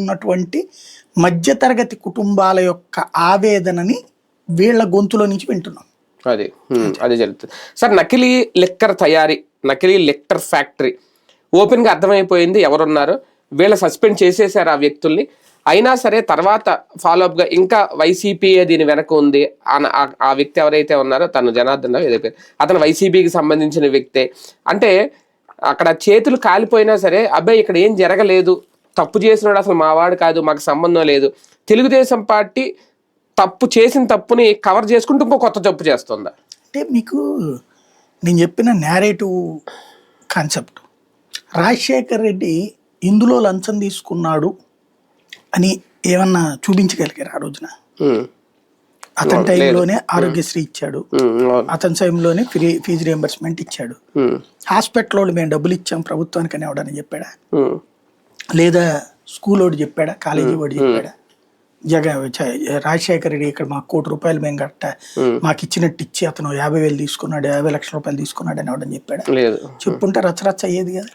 ఉన్నటువంటి మధ్యతరగతి కుటుంబాల యొక్క ఆవేదనని వీళ్ళ గొంతులో నుంచి వింటున్నాం. అది అది జరుగుతుంది. సార్ నకిలీ లిక్కర్ తయారీ నకిలీ లిక్కర్ ఫ్యాక్టరీ. ఓపెన్గా అర్థమైపోయింది ఎవరున్నారు. వీళ్ళ సస్పెండ్ చేసేసారు ఆ వ్యక్తుల్ని. అయినా సరే తర్వాత ఫాలో గా ఇంకా వైసీపీ దీని వెనక ఉంది అన- ఆ- వ్యక్తి ఎవరైతే ఉన్నారో తను జనార్దన్ రావు ఏదో అతను వైసీపీకి సంబంధించిన వ్యక్తే. అంటే అక్కడ చేతులు కాలిపోయినా సరే అబ్బాయి ఇక్కడ ఏం జరగలేదు. తప్పు చేసినాడు అసలు మా వాడు కాదు మాకు సంబంధం లేదు. తెలుగుదేశం పార్టీ తప్పు చేసిన తప్పుని కవర్ చేసుకుంటూ ఇంకో కొత్త తప్పు చేస్తుందా? అంటే మీకు నేను చెప్పిన నేరేటివ్ కాన్సెప్ట్ రాజశేఖర్ రెడ్డి ఇందులో లంచం తీసుకున్నాడు అని ఏమన్నా చూపించగలిగారు ఆ రోజున? అతని టైంలోనే ఆరోగ్యశ్రీ ఇచ్చాడు. అతని టైంలోనే ఫ్రీ ఫీజు రియంబర్స్మెంట్ ఇచ్చాడు. హాస్పిటల్ వాళ్ళు మేము డబ్బులు ఇచ్చాం ప్రభుత్వానికి అని ఎవడని చెప్పాడా? లేదా స్కూల్ వాడు చెప్పాడా కాలేజీ వాడు చెప్పాడా? జగన్ చ- రాజశేఖర రెడ్డి ఇక్కడ మాకు కోటి రూపాయలు మేము కట్ట మాకు ఇచ్చినట్టు ఇచ్చి అతను యాభై వేలు తీసుకున్నాడు యాభై లక్షల రూపాయలు తీసుకున్నాడు అని ఎవడని చెప్పాడా? చెప్పుంటే రచ్చరచ్చ అయ్యేది కదా.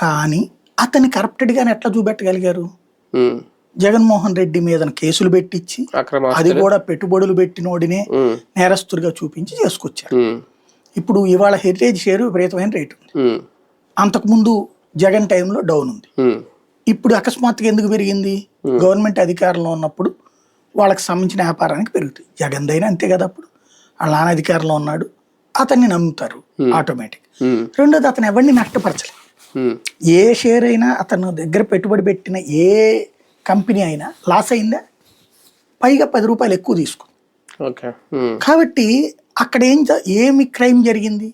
కానీ అతన్ని కరప్టెడ్ గాని ఎట్లా చూపెట్టగలిగారు? జగన్మోహన్ రెడ్డి మీద కేసులు పెట్టించి అది కూడా పెట్టుబడులు పెట్టినోడినే నేరస్తుడిగా చూపించి చేసుకొచ్చారు ఇప్పుడు ఇవాళ హెరిటేజ్ షేర్ విపరీతమైన రేటు అంతకుముందు జగన్ టైంలో డౌన్ ఉంది. ఇప్పుడు అకస్మాత్తుగా ఎందుకు పెరిగింది? గవర్నమెంట్ అధికారంలో ఉన్నప్పుడు వాళ్ళకి సంబంధించిన వ్యాపారానికి పెరుగుతాయి. జగన్ దైనా అంతే కదా అప్పుడు. వాళ్ళ నాన్న అధికారంలో ఉన్నాడు. అతన్ని నమ్ముతారు ఆటోమేటిక్. రెండోది అతను ఎవరిని నష్టపరచలేదు. ఏ షేర్ అయినా అతను దగ్గర పెట్టుబడి పెట్టిన ఏ కంపెనీ అయినా లాస్ అయిందా? పైగా పది రూపాయలు ఎక్కువ తీసుకుంది. కాబట్టి అక్కడ ఏం ఏమి క్రైమ్ జరిగింది?